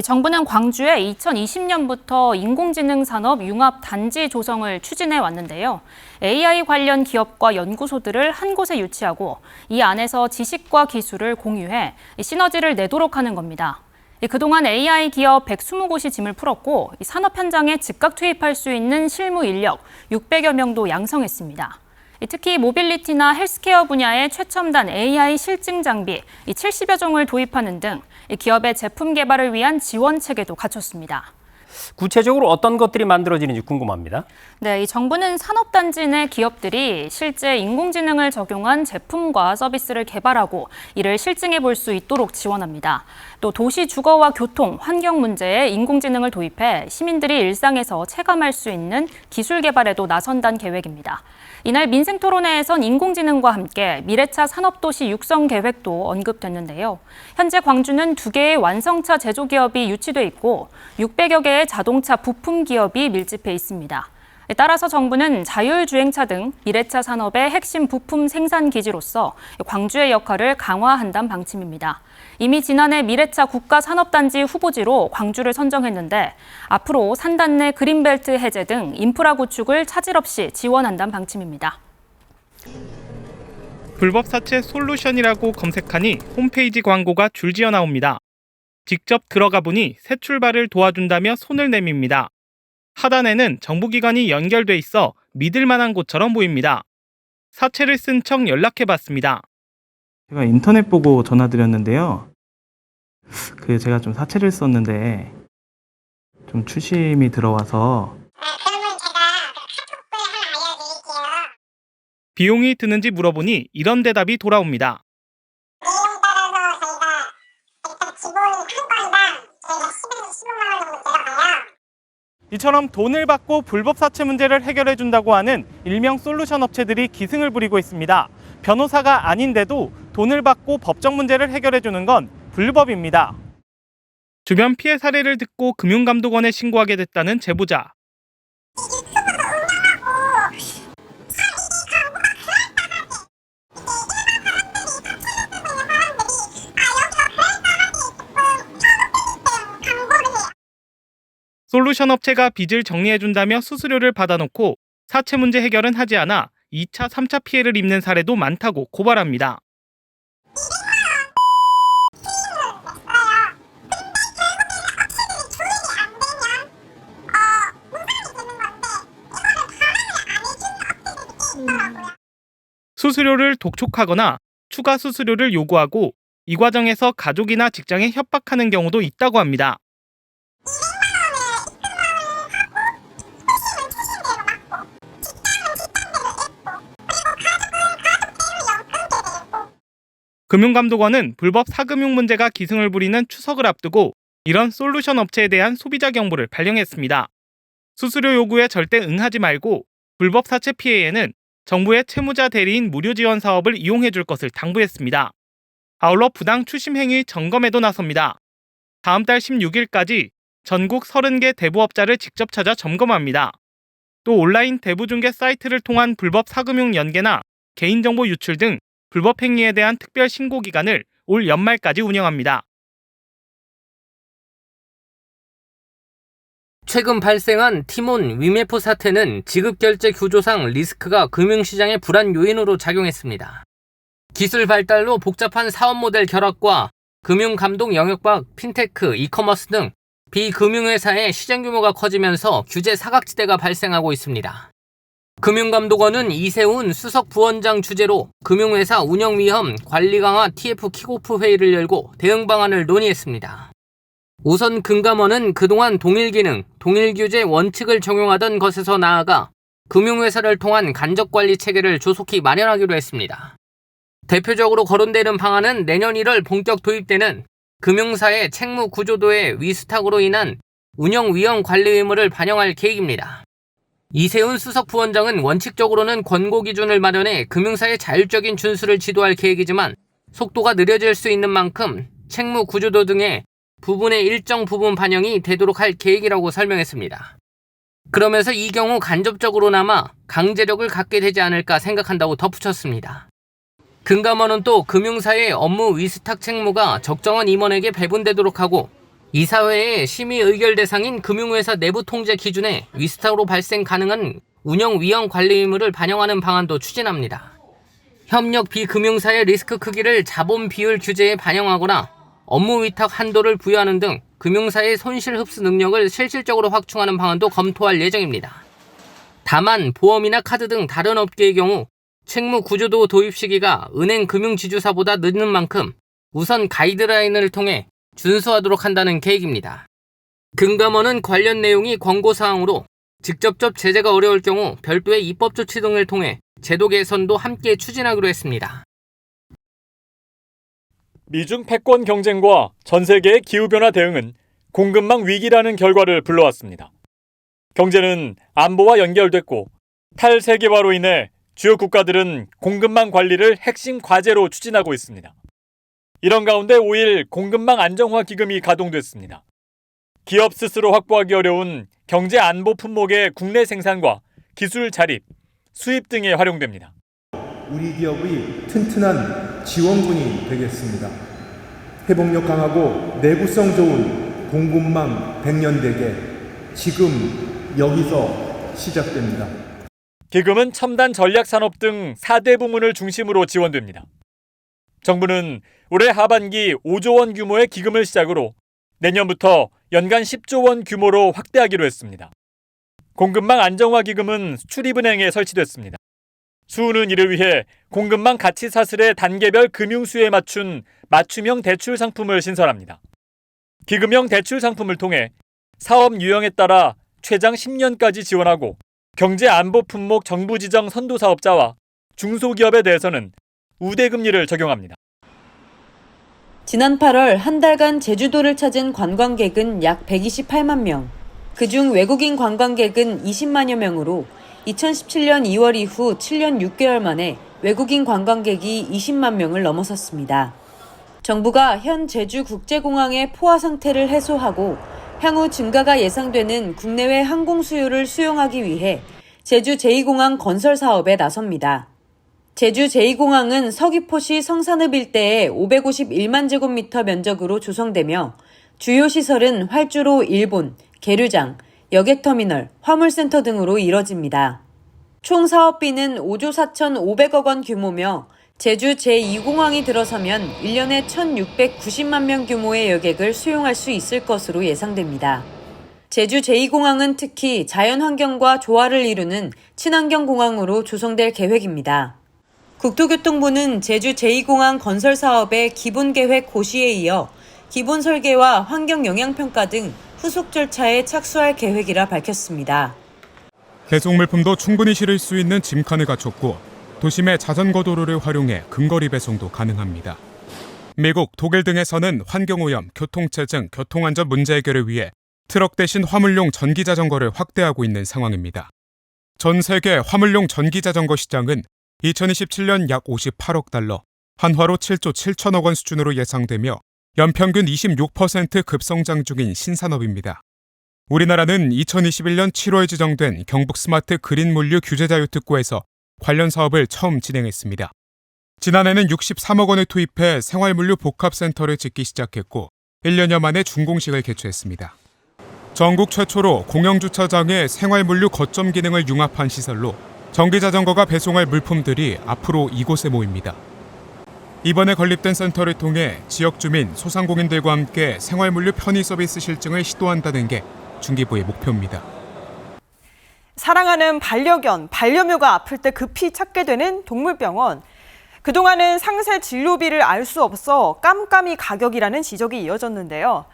이 정부는 광주에 2020년부터 인공지능 산업 융합 단지 조성을 추진해 왔는데요. AI 관련 기업과 연구소들을 한 곳에 유치하고 이 안에서 지식과 기술을 공유해 이 시너지를 내도록 하는 겁니다. 이 그동안 AI 기업 120곳이 짐을 풀었고 이 산업 현장에 즉각 투입할 수 있는 실무 인력 600여 명도 양성했습니다. 이 특히 모빌리티나 헬스케어 분야의 최첨단 AI 실증 장비 70여 종을 도입하는 등이 기업의 제품 개발을 위한 지원 체계도 갖췄습니다. 구체적으로 어떤 것들이 만들어지는지 궁금합니다. 네, 이 정부는 산업단지 내 기업들이 실제 인공지능을 적용한 제품과 서비스를 개발하고 이를 실증해 볼 수 있도록 지원합니다. 또 도시 주거와 교통, 환경 문제에 인공지능을 도입해 시민들이 일상에서 체감할 수 있는 기술 개발에도 나선다는 계획입니다. 이날 민생 토론회에선 인공지능과 함께 미래차 산업도시 육성 계획도 언급됐는데요. 현재 광주는 두 개의 완성차 제조 기업이 유치돼 있고 600여 개의 자동차 부품 기업이 밀집해 있습니다. 따라서 정부는 자율주행차 등 미래차 산업의 핵심 부품 생산 기지로서 광주의 역할을 강화한다는 방침입니다. 이미 지난해 미래차 국가산업단지 후보지로 광주를 선정했는데 앞으로 산단 내 그린벨트 해제 등 인프라 구축을 차질 없이 지원한다는 방침입니다. 불법 사채 솔루션이라고 검색하니 홈페이지 광고가 줄지어 나옵니다. 직접 들어가 보니 새 출발을 도와준다며 손을 내밉니다. 하단에는 정부기관이 연결돼 있어 믿을 만한 곳처럼 보입니다. 사채를 쓴 척 연락해 봤습니다. 제가 인터넷 보고 전화드렸는데요. 그 제가 좀 사채를 썼는데 좀 추심이 들어와서. 비용이 드는지 물어보니 이런 대답이 돌아옵니다. 이처럼 돈을 받고 불법 사채 문제를 해결해 준다고 하는 일명 솔루션 업체들이 기승을 부리고 있습니다. 변호사가 아닌데도 돈을 받고 법적 문제를 해결해 주는 건 불법입니다. 주변 피해 사례를 듣고 금융감독원에 신고하게 됐다는 제보자. 솔루션 업체가 빚을 정리해준다며 수수료를 받아놓고 사채 문제 해결은 하지 않아 2차, 3차 피해를 입는 사례도 많다고 고발합니다. 수수료를 독촉하거나 추가 수수료를 요구하고 이 과정에서 가족이나 직장에 협박하는 경우도 있다고 합니다. 금융감독원은 불법 사금융 문제가 기승을 부리는 추석을 앞두고 이런 솔루션 업체에 대한 소비자 경보를 발령했습니다. 수수료 요구에 절대 응하지 말고 불법 사채 피해에는 정부의 채무자 대리인 무료 지원 사업을 이용해 줄 것을 당부했습니다. 아울러 부당 추심 행위 점검에도 나섭니다. 다음 달 16일까지 전국 30개 대부업자를 직접 찾아 점검합니다. 또 온라인 대부중개 사이트를 통한 불법 사금융 연계나 개인정보 유출 등 불법 행위에 대한 특별 신고 기간을 올 연말까지 운영합니다. 최근 발생한 티몬 위메프 사태는 지급결제 구조상 리스크가 금융시장의 불안 요인으로 작용했습니다. 기술 발달로 복잡한 사업 모델 결합과 금융 감독 영역 밖 핀테크, 이커머스 등 비금융회사의 시장 규모가 커지면서 규제 사각지대가 발생하고 있습니다. 금융감독원은 이세훈 수석 부원장 주재로 금융회사 운영위험 관리 강화 TF 킥오프 회의를 열고 대응 방안을 논의했습니다. 우선 금감원은 그동안 동일 기능, 동일 규제 원칙을 적용하던 것에서 나아가 금융회사를 통한 간접 관리 체계를 조속히 마련하기로 했습니다. 대표적으로 거론되는 방안은 내년 1월 본격 도입되는 금융사의 책무 구조도의 위스탁으로 인한 운영 위험 관리 의무를 반영할 계획입니다. 이세훈 수석 부원장은 원칙적으로는 권고 기준을 마련해 금융사의 자율적인 준수를 지도할 계획이지만 속도가 느려질 수 있는 만큼 책무 구조도 등의 부분의 일정 부분 반영이 되도록 할 계획이라고 설명했습니다. 그러면서 이 경우 간접적으로나마 강제력을 갖게 되지 않을까 생각한다고 덧붙였습니다. 금감원은 또 금융사의 업무 위스탁 책무가 적정한 임원에게 배분되도록 하고 이사회의 심의 의결 대상인 금융회사 내부 통제 기준에 위스탁으로 발생 가능한 운영 위험 관리 의무를 반영하는 방안도 추진합니다. 협력 비금융사의 리스크 크기를 자본 비율 규제에 반영하거나 업무 위탁 한도를 부여하는 등 금융사의 손실 흡수 능력을 실질적으로 확충하는 방안도 검토할 예정입니다. 다만 보험이나 카드 등 다른 업계의 경우 책무 구조도 도입 시기가 은행 금융지주사보다 늦는 만큼 우선 가이드라인을 통해 준수하도록 한다는 계획입니다. 금감원은 관련 내용이 권고사항으로 직접적 제재가 어려울 경우 별도의 입법 조치 등을 통해 제도 개선도 함께 추진하기로 했습니다. 미중 패권 경쟁과 전 세계의 기후변화 대응은 공급망 위기라는 결과를 불러왔습니다. 경제는 안보와 연결됐고 탈세계화로 인해 주요 국가들은 공급망 관리를 핵심 과제로 추진하고 있습니다. 이런 가운데 5일 공급망 안정화 기금이 가동됐습니다. 기업 스스로 확보하기 어려운 경제 안보 품목의 국내 생산과 기술 자립, 수입 등에 활용됩니다. 우리 기업의 튼튼한 지원군이 되겠습니다. 회복력 강하고 내구성 좋은 공급망 백년대계 지금 여기서 시작됩니다. 기금은 첨단 전략 산업 등 4대 부문을 중심으로 지원됩니다. 정부는 올해 하반기 5조 원 규모의 기금을 시작으로 내년부터 연간 10조 원 규모로 확대하기로 했습니다. 공급망 안정화 기금은 수출입은행에 설치됐습니다. 수우는 이를 위해 공급망 가치 사슬의 단계별 금융 수에 맞춘 맞춤형 대출 상품을 신설합니다. 기금형 대출 상품을 통해 사업 유형에 따라 최장 10년까지 지원하고 경제 안보 품목 정부 지정 선도 사업자와 중소기업에 대해서는 우대 금리를 적용합니다. 지난 8월 한 달간 제주도를 찾은 관광객은 약 128만 명. 그중 외국인 관광객은 20만여 명으로 2017년 2월 이후 7년 6개월 만에 외국인 관광객이 20만 명을 넘어섰습니다. 정부가 현 제주 국제공항의 포화 상태를 해소하고 향후 증가가 예상되는 국내외 항공 수요를 수용하기 위해 제주 제2공항 건설 사업에 나섭니다. 제주 제2공항은 서귀포시 성산읍 일대에 551만 제곱미터 면적으로 조성되며 주요 시설은 활주로 일본, 계류장, 여객터미널, 화물센터 등으로 이뤄집니다. 총 사업비는 5조 4,500억 원 규모며 제주 제2공항이 들어서면 1년에 1,690만 명 규모의 여객을 수용할 수 있을 것으로 예상됩니다. 제주 제2공항은 특히 자연환경과 조화를 이루는 친환경 공항으로 조성될 계획입니다. 국토교통부는 제주 제2공항 건설 사업의 기본 계획 고시에 이어 기본 설계와 환경 영향 평가 등 후속 절차에 착수할 계획이라 밝혔습니다. 계속 물품도 충분히 실을 수 있는 짐칸을 갖췄고 도심의 자전거 도로를 활용해 근거리 배송도 가능합니다. 미국, 독일 등에서는 환경오염, 교통체증, 교통안전 문제 해결을 위해 트럭 대신 화물용 전기자전거를 확대하고 있는 상황입니다. 전 세계 화물용 전기자전거 시장은 2027년 약 58억 달러, 한화로 7조 7천억 원 수준으로 예상되며 연평균 26% 급성장 중인 신산업입니다. 우리나라는 2021년 7월 지정된 경북 스마트 그린 물류 규제 자유 특구에서 관련 사업을 처음 진행했습니다. 지난해는 63억 원을 투입해 생활물류 복합센터를 짓기 시작했고 1년여 만에 준공식을 개최했습니다. 전국 최초로 공영주차장에 생활물류 거점 기능을 융합한 시설로 전기자전거가 배송할 물품들이 앞으로 이곳에 모입니다. 이번에 건립된 센터를 통해 지역 주민, 소상공인들과 함께 생활물류 편의 서비스 실증을 시도한다는 게 중기부의 목표입니다. 사랑하는 반려견, 반려묘가 아플 때 급히 찾게 되는 동물병원. 그동안은 상세 진료비를 알 수 없어 깜깜이 가격이라는 지적이 이어졌는데요.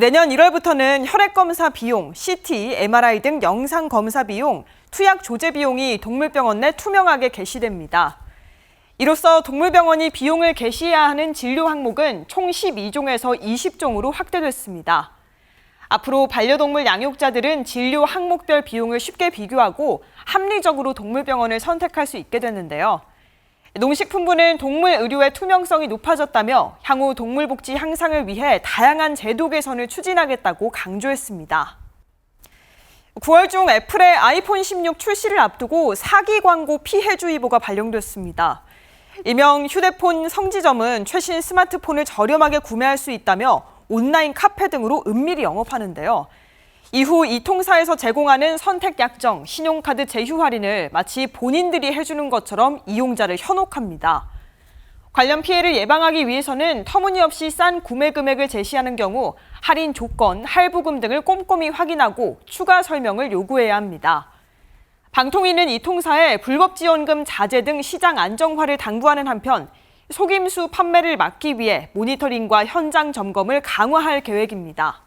내년 1월부터는 혈액검사 비용, CT, MRI 등 영상 검사 비용, 투약 조제 비용이 동물병원 내 투명하게 게시됩니다. 이로써 동물병원이 비용을 게시해야 하는 진료 항목은 총 12종에서 20종으로 확대됐습니다. 앞으로 반려동물 양육자들은 진료 항목별 비용을 쉽게 비교하고 합리적으로 동물병원을 선택할 수 있게 되는데요. 농식품부는 동물 의료의 투명성이 높아졌다며 향후 동물 복지 향상을 위해 다양한 제도 개선을 추진하겠다고 강조했습니다. 9월 중 애플의 아이폰 16 출시를 앞두고 사기 광고 피해주의보가 발령됐습니다. 일명 휴대폰 성지점은 최신 스마트폰을 저렴하게 구매할 수 있다며 온라인 카페 등으로 은밀히 영업하는데요. 이후 이 통사에서 제공하는 선택 약정, 신용카드 제휴 할인을 마치 본인들이 해주는 것처럼 이용자를 현혹합니다. 관련 피해를 예방하기 위해서는 터무니없이 싼 구매 금액을 제시하는 경우 할인 조건, 할부금 등을 꼼꼼히 확인하고 추가 설명을 요구해야 합니다. 방통위는 이 통사에 불법 지원금 자제 등 시장 안정화를 당부하는 한편 속임수 판매를 막기 위해 모니터링과 현장 점검을 강화할 계획입니다.